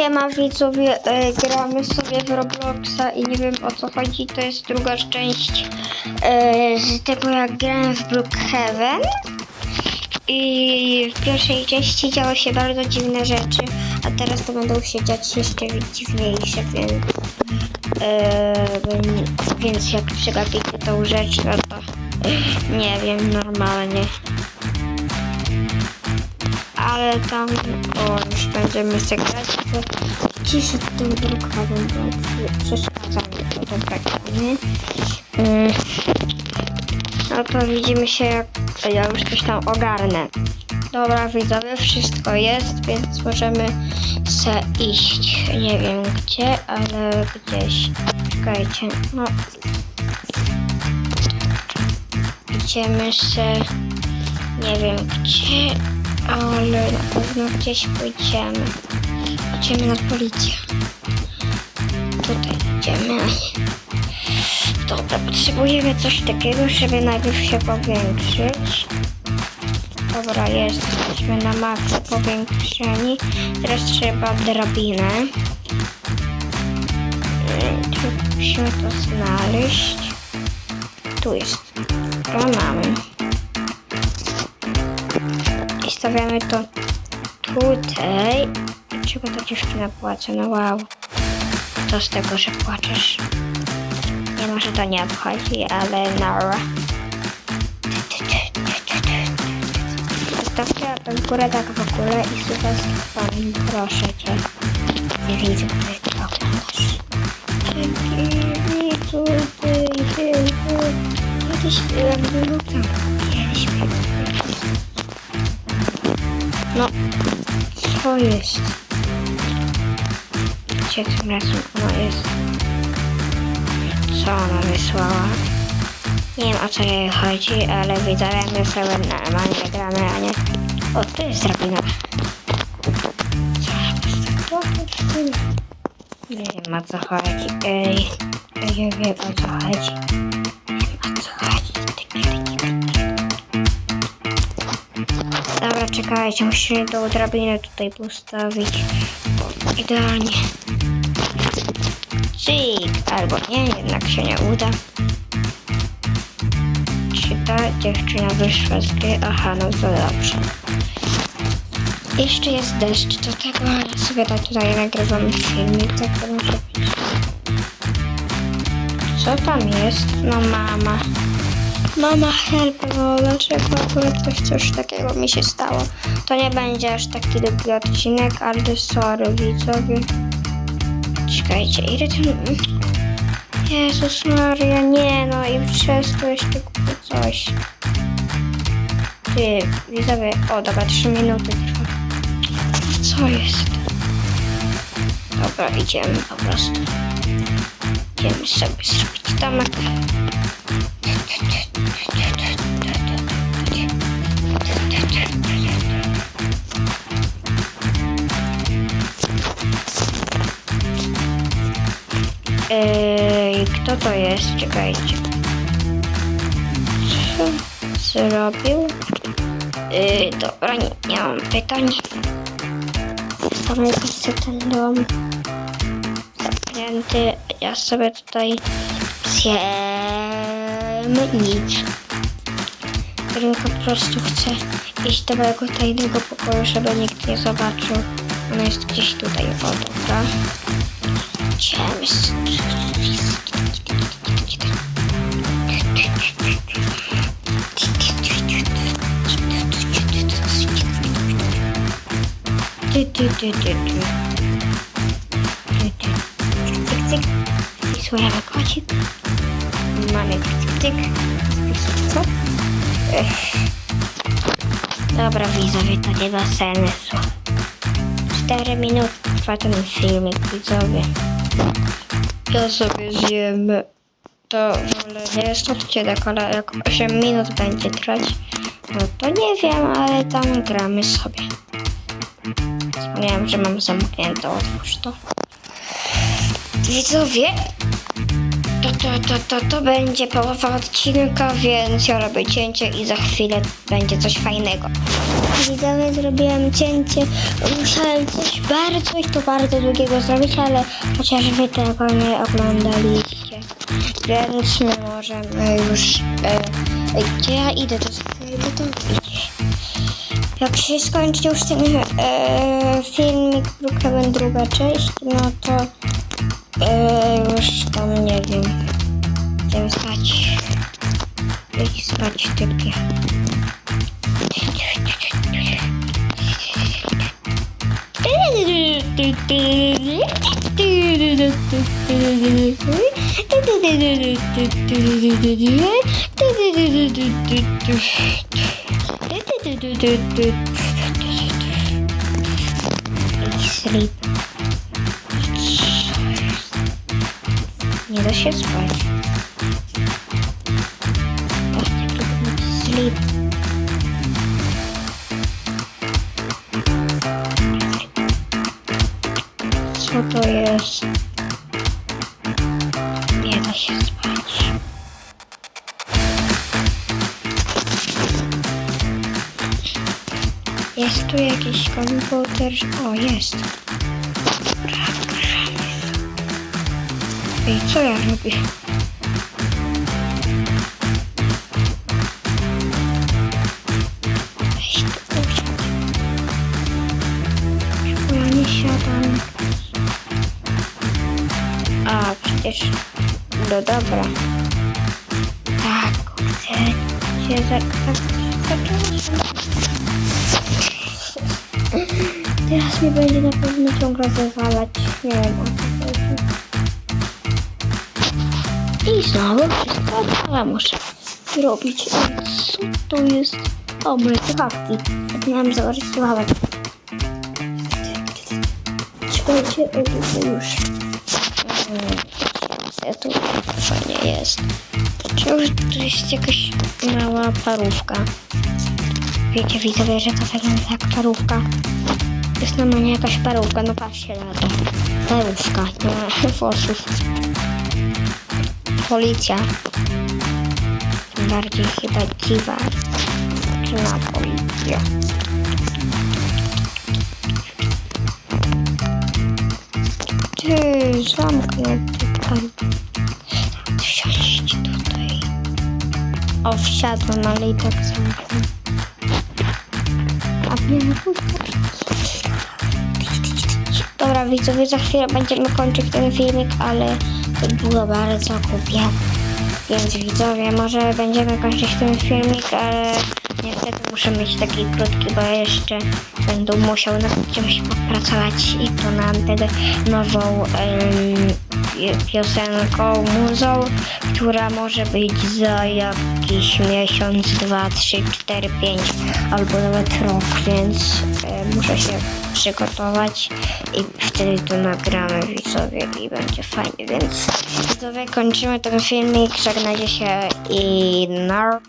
Siema widzowie, e, gramy sobie w Robloxa i nie wiem o co chodzi, to jest druga część e, z tego jak grałem w Brookhaven. I w pierwszej części działy się bardzo dziwne rzeczy, a teraz to będą się dziać jeszcze dziwniejsze, więc, e, więc jak przegapicie tą rzecz, no to nie wiem, normalnie. Ale tam, będziemy sobie grać, to ciszę tym drukowym, bo przeszkadza mi to do grania. Mm. No to widzimy się, jak ja już coś tam ogarnę. Dobra, widzowie, wszystko jest, więc możemy se iść. Nie wiem gdzie, ale gdzieś. Czekajcie, no. Idziemy se, nie wiem gdzie, ale na pewno gdzieś pójdziemy. Idziemy na policję. Tutaj idziemy. Dobra, potrzebujemy coś takiego, żeby najpierw się powiększyć. Dobra, jest. Jesteśmy na maksa powiększeni. Teraz trzeba drabinę. Musimy to znaleźć. Tu jest. Dobra, mamy. I stawiamy to tutaj. Czego ta dziewczyna płacze? No wow. To z tego, że płaczesz. Nie może to nie obchodzi, ale no. Zostawcie tę górę tak w ogóle i słuchaj z proszę cię. Nie widzę, który ty oglądasz. Widzu, ty, ty, ty. Kiedyś lub tam. Kiedyś No, co jest? Gdzie tym razem ona jest? Co ona wysłała? Nie wiem o co jej chodzi, ale widzowie my sobie normalnie gramy, a nie... O, tu jest drabina. Co ona postawiła? Nie wiem o co chodzi. Ej, ja wiem o co chodzi. Czekajcie, musimy tą drabinę tutaj postawić. Idealnie. Cyk, albo nie, jednak się nie uda. Czy ta dziewczyna wyszła z gry? Aha, no to dobrze. Jeszcze jest deszcz do tego, ale sobie tak tutaj nagrywam filmik, tak muszę. Co tam jest? No mama. Mama help, no dlaczego akurat coś, coś takiego mi się stało? To nie będzie aż taki długi odcinek, ale sorry widzowie. Czekajcie, ile ten... Jezus Maria, nie no i przez to jeszcze kupię coś. Ty, widzowie, o dobra, 3 minuty trwa. Co jest? Dobra, idziemy po prostu. Idziemy sobie zrobić domek. Ej, kto to jest? Czekajcie. Co zrobił? Yy, dobra, nie, nie mam pytań. Zamykam sobie ten dom. Zamknięty. Ja sobie tutaj zjem nic. Rynka po prostu chce iść do mojego tajnego pokoju, żeby nikt nie zobaczył. Ona jest gdzieś tutaj. O, dobra. Idziemy. z- Ty, ty, ty, ty, ty. Ty, ty. Cyk, cyk. Mamy cyk. Cyk, co? Dobra, widzowie, to nie ma sensu. 4 minuty trwa ten filmik, widzowie. Ja sobie zjem. To ogóle nie jest odcinek, ale jak 8 minut będzie trwać, no to nie wiem, ale tam gramy sobie. Wspomniałem, że mam zamknięte, otwórz to. Widzowie, to, to, to, to, to będzie połowa odcinka, więc ja robię cięcie i za chwilę będzie coś fajnego. Widzowie, zrobiłem cięcie. Musiałem coś bardzo bardzo długiego zrobić, ale chociaż wy tego nie oglądaliście. Więc my możemy już... E, gdzie ja idę, to iść. Jak się skończy już ten e, filmik, Brookhaven druga część, no to e, już tam nie wiem. Idziemy spać. Idź spać, typie. Sleep. Nie da się spać. Sleep. Co to jest? Nie da się spać. Jest tu jakiś komputer? O, jest. Co ja robię? Ja nie siadam? A, przecież... No dobra. Tak, chcę się za... tak, zacząć. Teraz mnie będzie na pewno ciągle zawalać. Nie I znowu wszystko ale muszę robić. Co to jest? O, moje słuchawki. Zapomniałam założyć słuchawek. Słuchajcie, o, tu już. Ja tu fajnie jest. Już tu jest jakaś mała parówka? Wiecie, widzowie, że to wygląda jak parówka. Jest na mnie jakaś parówka, no patrzcie na to. Parówka, nie ma fosów. Policja. Bardziej chyba dziwa. Czy policja. Ty, zamknięty pan. Wsiąść tutaj. O, wsiadłem, ale i tak zamknę. A Dobra, widzowie, za chwilę będziemy kończyć ten filmik, ale było bardzo głupie. Więc widzowie, może będziemy kończyć ten filmik, ale niestety muszę mieć taki krótki, bo jeszcze będę musiał nad czymś popracować i to nad nową pi- piosenką, muzą, która może być za jakiś miesiąc, dwa, trzy, cztery, pięć albo nawet rok, więc e, muszę się przygotować i wtedy to nagramy widzowie i będzie fajnie, więc widzowie kończymy ten filmik, żegnajcie się i nar.